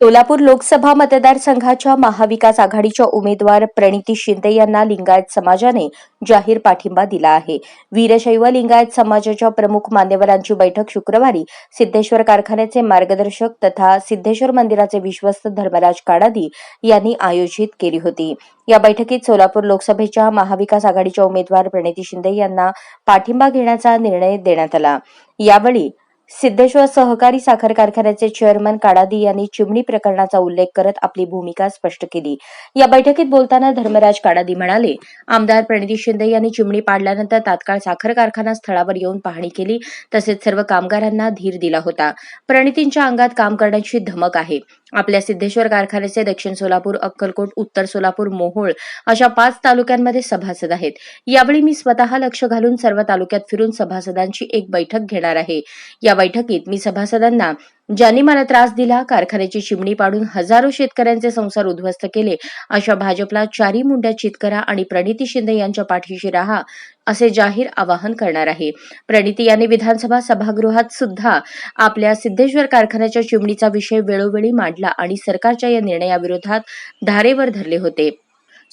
सोलापूर लोकसभा मतदारसंघाच्या महाविकास आघाडीच्या उमेदवार प्रणिती शिंदे यांना लिंगायत समाजाने जाहीर पाठिंबा दिला आहे. वीरशैव लिंगायत समाजाच्या प्रमुख मान्यवरांची बैठक शुक्रवारी सिद्धेश्वर कारखान्याचे मार्गदर्शक तथा सिद्धेश्वर मंदिराचे विश्वस्त धर्मराज काडादी यांनी आयोजित केली होती. या बैठकीत सोलापूर लोकसभेच्या महाविकास आघाडीच्या उमेदवार प्रणिती शिंदे यांना पाठिंबा घेण्याचा निर्णय देण्यात आला. यावेळी सिद्धेश्वर सहकारी साखर कारखान्याचे चेअरमन काडादी यांनी चिमणी प्रकरणाचा उल्लेख करत आपली भूमिका स्पष्ट केली. या बैठकीत बोलताना धर्मराज काडादी म्हणाले आमदार प्रणिती शिंदे यांनी चिमणी पाडल्यानंतर तात्काळ साखर कारखाना स्थळावर येऊन पाहणी केली तसेच सर्व कामगारांना धीर दिला होता. प्रणितींच्या अंगात काम करण्याची धमक आहे. आपल्या सिद्धेश्वर कारखान्याचे दक्षिण सोलापूर अक्कलकोट उत्तर सोलापूर मोहोळ अशा पाच तालुक्यांमध्ये सभासद आहेत. यावेळी मी स्वतः लक्ष घालून सर्व तालुक्यात फिरून सभासदांची एक बैठक घेणार आहे. या बैठकीत मी सभासदांना ज्यांनी मला त्रास दिला कारखान्याची चिमणी पाडून हजारो शेतकऱ्यांचे संसार उद्ध्वस्त केले अशा भाजपला चारी मुंड्या चित करा आणि प्रणिती शिंदे यांच्या पाठीशी राहा असे जाहीर आवाहन करणार आहे. प्रणिती यांनी विधानसभा सभागृहात सुद्धा आपल्या सिद्धेश्वर कारखान्याच्या चिमणीचा विषय वेळोवेळी मांडला आणि सरकारच्या या निर्णयाविरोधात धारेवर धरले होते.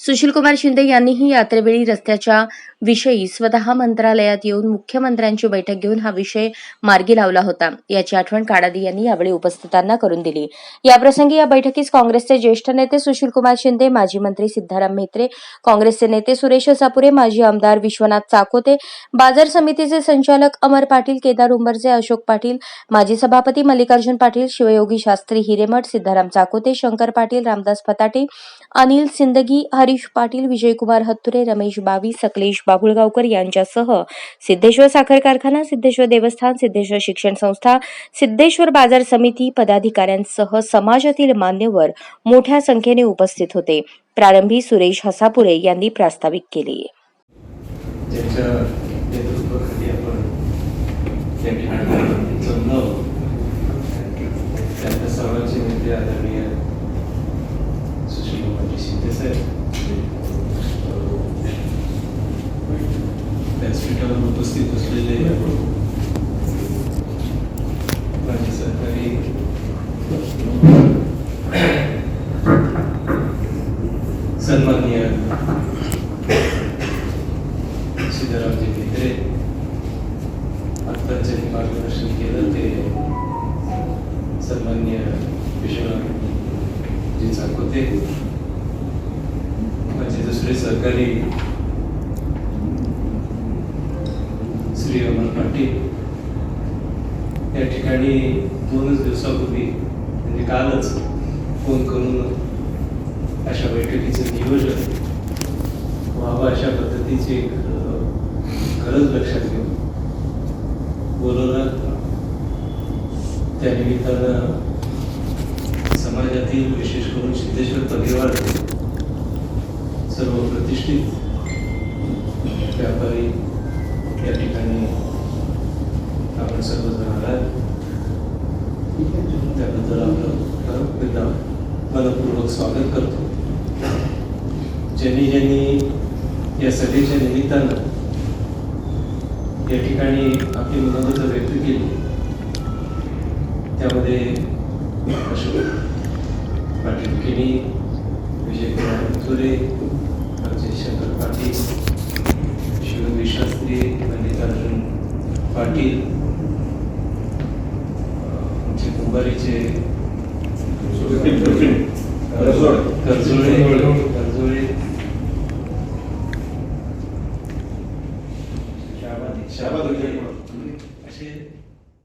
सुशीलकुमार शिंदे यांनीही यात्रेवेळी रस्त्याच्या विषयी स्वतः मंत्रालयात येऊन मुख्यमंत्र्यांची बैठक घेऊन हा विषय मार्गी लावला होता. याची आठवण काडादी यांनी यावेळी उपस्थितांना करून दिली. याप्रसंगी या बैठकीस काँग्रेसचे ज्येष्ठ नेते सुशीलकुमार शिंदे माजी मंत्री सिद्धाराम म्हेत्रे काँग्रेसचे नेते सुरेश सापुरे माजी आमदार विश्वनाथ चाकोते बाजार समितीचे संचालक अमर पाटील केदार उंबरचे अशोक पाटील माजी सभापती मल्लिकार्जुन पाटील शिवयोगी शास्त्री हिरेमठ सिद्धाराम चाकोते शंकर पाटील रामदास फताटे अनिल सिंदगी हरीश पाटील विजयकुमार हत्तुरे रमेश बावी सकलेश बाभुळगावकर यांच्यासह सिद्धेश्वर साखर कारखाना सिद्धेश्वर देवस्थान सिद्धेश्वर शिक्षण संस्था सिद्धेश्वर बाजार समिती पदाधिकाऱ्यांसह समाजातील मान्यवर मोठ्या संख्येने उपस्थित होते. प्रारंभी सुरेश हसापुरे यांनी प्रास्ताविक केले. नेतृत्वाखाली आपण त्यांच्या सर्वांचे नेते आदरणीय शिंदे साहेब व्यासपीठावर उपस्थित असलेले माझे सहकारी सन्माननीय सिद्धरामजी भित्रे आत्ताच ज्यांनी मार्गदर्शन केलं ते सन्मान्य विश्वनाथजी माझे दुसरे सहकारी श्री अमर पाटील. या ठिकाणी दोनच दिवसापूर्वी म्हणजे कालच फोन करून अशा बैठकीचं नियोजन व्हावं अशा पद्धतीची एक गरज लक्षात घेऊन बोलवलं. त्या निमित्तानं समाजातील विशेष करून सिद्धेश्वर परिवार सर्व प्रतिष्ठित व्यापारी या ठिकाणी आपण सर्वजण आलात. त्याबद्दल आपलं एकदा मनपूर्वक स्वागत करतो. ज्यांनी ज्यांनी या सभेच्या निमित्तानं या ठिकाणी आपली मनोगत व्यक्त केली त्यामध्ये अशोक पाटील केली विजयकुमार थोरे अजय शंकर पाटील शिववी शास्त्री मल्लिकार्जुन पाटील अं, आमचे कुंभारीचे कर्जुळे कर्जुळे